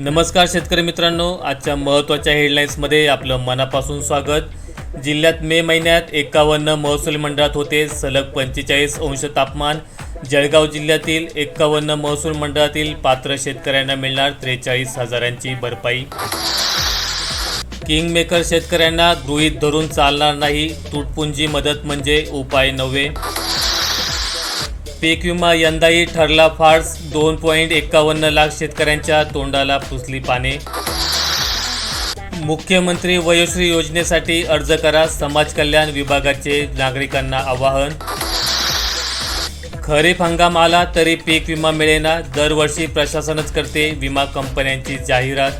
नमस्कार शेतकरी मित्रांनो आजच्या महत्त्वाच्या हेडलाईन्समध्ये आपलं मनापासून स्वागत. जिल्ह्यात मे महिन्यात एकावन्न महसूल मंडळात होते सलग पंचेचाळीस अंश तापमान. जळगाव जिल्ह्यातील एकावन्न महसूल मंडळातील पात्र शेतकऱ्यांना मिळणार त्रेचाळीस हजारांची भरपाई. किंगमेकर शेतकऱ्यांना गृहीत धरून चालणार नाही तुटपुंजी मदत म्हणजे उपाय नव्हे. पीक विमा यंदाही ठरला फार्स. दोन पॉईंट एकावन्न लाख शेतकऱ्यांच्या तोंडाला पुसली पाने. मुख्यमंत्री वयोश्री योजनेसाठी अर्ज करा समाज कल्याण विभागाचे नागरिकांना आवाहन. खरीप हंगाम आला तरी पीक विमा मिळेना दरवर्षी प्रशासनच करते विमा कंपन्यांची जाहिरात.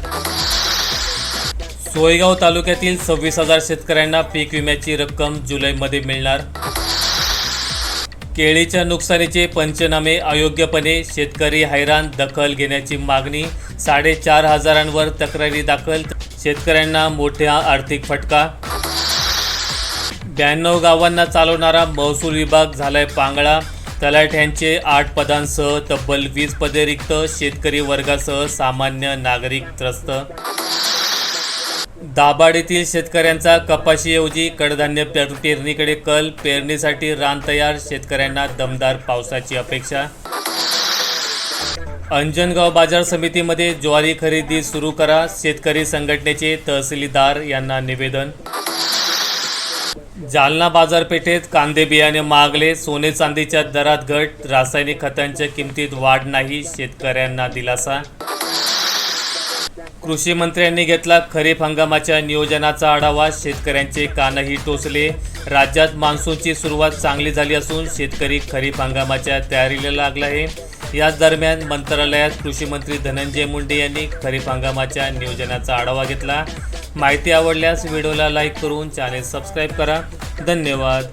सोयगाव तालुक्यातील सव्वीस हजार शेतकऱ्यांना पीक विम्याची रक्कम जुलैमध्ये मिळणार. केळीच्या नुकसानीचे पंचनामे अयोग्यपणे शेतकरी हैराण दखल घेण्याची मागणी साडेचार हजारांवर तक्रारी दाखल शेतकऱ्यांना मोठ्या आर्थिक फटका. ब्याण्णव गावांना चालवणारा महसूल विभाग झालाय पांगळा. तलाठ्यांचे आठ पदांसह तब्बल वीस पदे रिक्त शेतकरी वर्गासह सामान्य नागरिक त्रस्त. दाभाड येथील शेतकऱ्यांचा कपाशीऐवजी कडधान्य पेर- पेरणीकडे कल पेरणीसाठी रान तयार शेतकऱ्यांना दमदार पावसाची अपेक्षा. अंजनगाव बाजार समितीमध्ये ज्वारी खरेदी सुरू करा शेतकरी संघटनेचे तहसीलदार यांना निवेदन. जालना बाजारपेठेत कांदे बियाणे मागले सोने चांदीच्या दरात घट रासायनिक खतांच्या किमतीत वाढ नाही शेतकऱ्यांना दिलासा. कृषी मंत्र्यांनी घेतला खरीप हंगामाच्या नियोजनाचा आढावा. शेतकऱ्यांचे कानही टोचले. राज्यात मान्सूनची सुरुवात चांगली झाली असून शेतकरी खरीप हंगामाच्या तयारीला लागला आहे. याच दरम्यान मंत्रालयात कृषी मंत्री धनंजय मुंडे यांनी खरीप हंगामाच्या नियोजनाचा आढावा घेतला. माहिती आवडल्यास व्हिडिओला लाईक करून चॅनेल सबस्क्राईब करा. धन्यवाद.